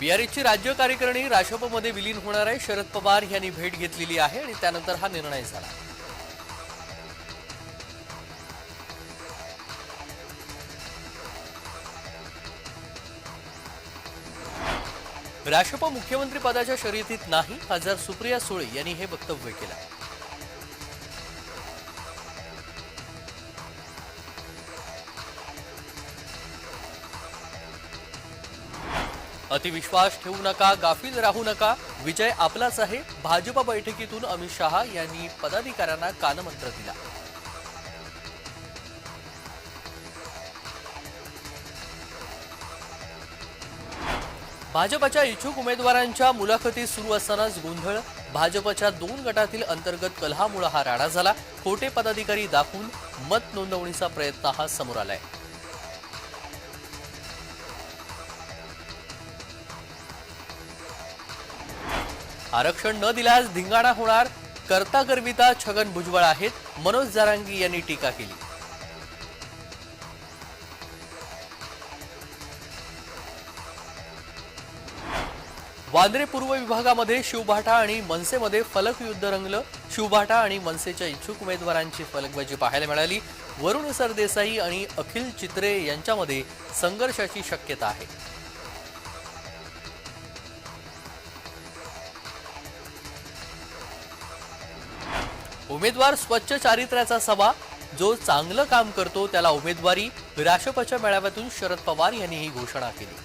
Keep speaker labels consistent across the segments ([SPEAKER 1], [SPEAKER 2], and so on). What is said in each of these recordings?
[SPEAKER 1] बिहारीची राज्य कार्यकारिणी राष्ट्रपमध्ये विलीन होणार आहे. शरद पवार यांनी भेट घेतलेली आहे आणि त्यानंतर हा निर्णय झाला. राष्ट्रप मुख्यमंत्री पदाच्या शर्यतीत नाही खासदार सुप्रिया सुळे यांनी हे वक्तव्य केलं. अतिविश्वास ठेवू नका गाफील राहू नका. विजय आपलाच आहे. भाजपा बैठकीतून अमित शहा यांनी पदाधिकाऱ्यांना कानमंत्र दिला. भाजपच्या इच्छुक उमेदवारांच्या मुलाखती सुरू असतानाच गोंधळ. भाजपच्या दोन गटातील अंतर्गत कलहामुळे हा राडा झाला. खोटे पदाधिकारी दाखवून मत नोंदवणीचा प्रयत्न हा समोर आलाय. आरक्षण न दिल्यास धिंगाणा होणार. करता करविता छगन भुजबळ आहेत. मनोज जारांगी यांनी टीका केली. वांद्रे पूर्व विभागामध्ये शिवभाटा आणि मनसेमध्ये फलक युद्ध रंगलं. शिवभाटा आणि मनसेच्या इच्छुक उमेदवारांची फलकबाजी पाहायला मिळाली. वरुण सरदेसाई आणि अखिल चित्रे यांच्यामध्ये संघर्षाची शक्यता आहे. उमेदवार स्वच्छ चारित्र्याचा सभा जो चांगलं काम करतो त्याला उमेदवारी राष्ट्रपच्या मेळाव्यातून शरद पवार यांनी ही घोषणा केली.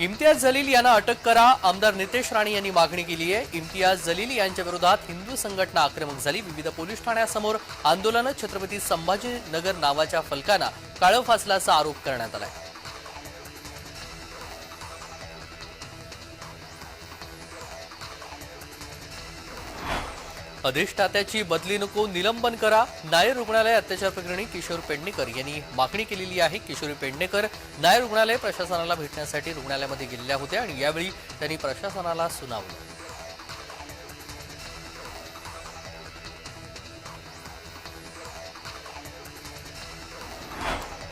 [SPEAKER 1] इम्तियाज जलील यांना अटक करा आमदार नितेश राणे यांनी मागणी केली आहे. इम्तियाज जलील यांच्या विरोधात हिंदू संघटना आक्रमक झाली. विविध पोलीस ठाण्यासमोर आंदोलन छत्रपती संभाजीनगर नावाच्या फलकांना काळं फासल्याचा आरोप करण्यात आलाय. अधिष्ठात्याची बदली नको निलंबन करा. नायर रुग्णालय अत्याचार प्रकरणी किशोर पेडणेकर यांनी मागणी केलेली आहे. किशोरी पेडणेकर नायर रुग्णालय प्रशासनाला भेटण्यासाठी रुग्णालयामध्ये गेलेल्या होत्या आणि यावेळी त्यांनी प्रशासनाला सुनावलं.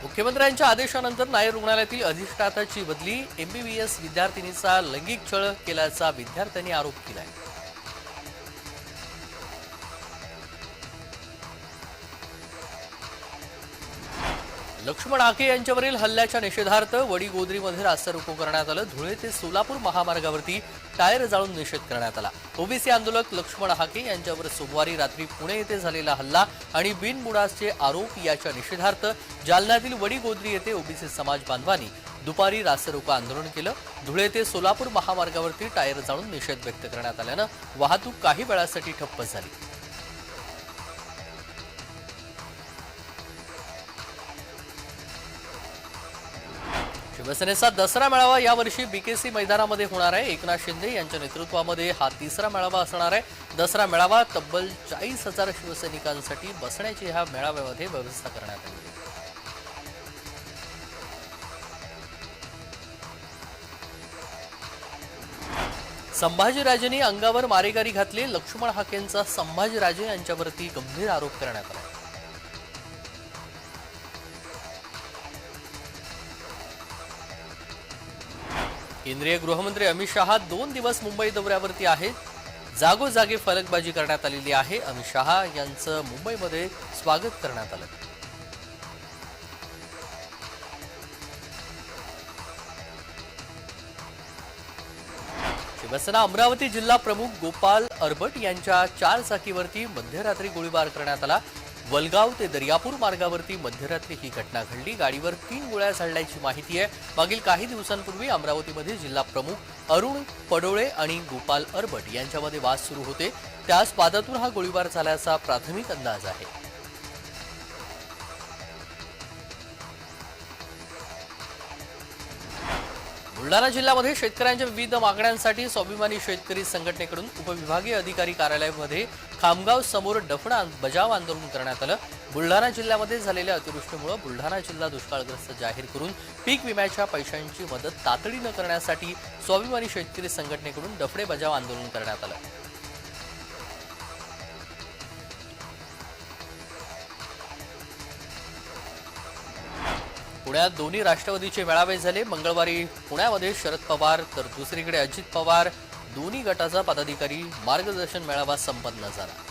[SPEAKER 1] मुख्यमंत्र्यांच्या आदेशानंतर नायर रुग्णालयातील अधिष्ठाताची बदली एमबीबीएस विद्यार्थिनीचा लैंगिक छळ केल्याचा विद्यार्थ्यांनी आरोप केला आहे लक्ष्मण आके यांच्यावरील हल्ल्याच्या निषेधार्थ वडीगोद्रीमध्ये रास्ता रोको करण्यात आलं. धुळे ते सोलापूर महामार्गावरती टायर जाळून निषेध करण्यात आला. ओबीसी आंदोलक लक्ष्मण हाके यांच्यावर सोमवारी रात्री पुणे येथे झालेला हल्ला आणि बिनबुडाचे आरोप याच्या निषेधार्थ जालन्यातील वडीगोद्री येथे ओबीसी समाज बांधवांनी दुपारी रास्तारोको आंदोलन केलं. धुळे ते सोलापूर महामार्गावरती टायर जाळून निषेध व्यक्त करण्यात आल्यानं वाहतूक काही वेळासाठी ठप्प झाली. शिवसेनेचा दसरा मेळावा यावर्षी बीकेसी मैदानामध्ये होणार आहे. एकनाथ शिंदे यांच्या नेतृत्वामध्ये हा तिसरा मेळावा असणार आहे. दसरा मेळावा तब्बल चाळीस हजार शिवसैनिकांसाठी बसण्याची ह्या मेळाव्यामध्ये व्यवस्था करण्यात आली. संभाजीराजेंनी अंगावर मारेगारी घातली. लक्ष्मण हाकेंचा संभाजीराजे यांच्यावरती गंभीर आरोप करण्यात आला. केंद्रीय गृहमंत्री अमित शहा दोन दिवस मुंबई दौऱ्यावरती आहेत. जागोजागी फलकबाजी करण्यात आलेली आहे. अमित शहा यांचं मुंबईमध्ये स्वागत करण्यात आलं. शिवसेना अमरावती जिल्हा प्रमुख गोपाल अरबट यांच्या चार चाकीवरती मध्यरात्री गोळीबार करण्यात आला. वलगाव ते दर्यापूर मार्गावरती मध्यरात्री ही घटना घडली. गाडीवर तीन गोळ्या झाडल्याची माहिती आहे. मागील काही दिवसांपूर्वी अमरावतीमध्ये जिल्हा प्रमुख अरुण पडोळे आणि गोपाल अरबट यांच्यामध्ये वाद सुरू होते. त्याच पादातून हा गोळीबार झाल्याचा प्राथमिक अंदाज आहे. बुलढाणा जिल्ह्यामध्ये शेतकऱ्यांच्या विविध मागण्यांसाठी स्वाभिमानी शेतकरी संघटनेकडून उपविभागीय अधिकारी कार्यालयामध्ये खामगाव समोर डफणा बजाव आंदोलन करण्यात आलं. बुलढाणा जिल्ह्यामध्ये झालेल्या अतिवृष्टीमुळे बुलढाणा जिल्हा दुष्काळग्रस्त जाहीर करून पीक विम्याच्या पैशांची मदत तातडीनं करण्यासाठी स्वाभिमानी शेतकरी संघटनेकडून डफडे बजाव आंदोलन करण्यात आलं. पुण्यात दोन्ही राष्ट्रवादीचे मेळावे झाले. मंगळवारी पुण्यामध्ये शरद पवार तर दुसरीकडे अजित पवार. दोन्ही गटाचा पदाधिकारी मार्गदर्शन मेळावा संपन्न झाला.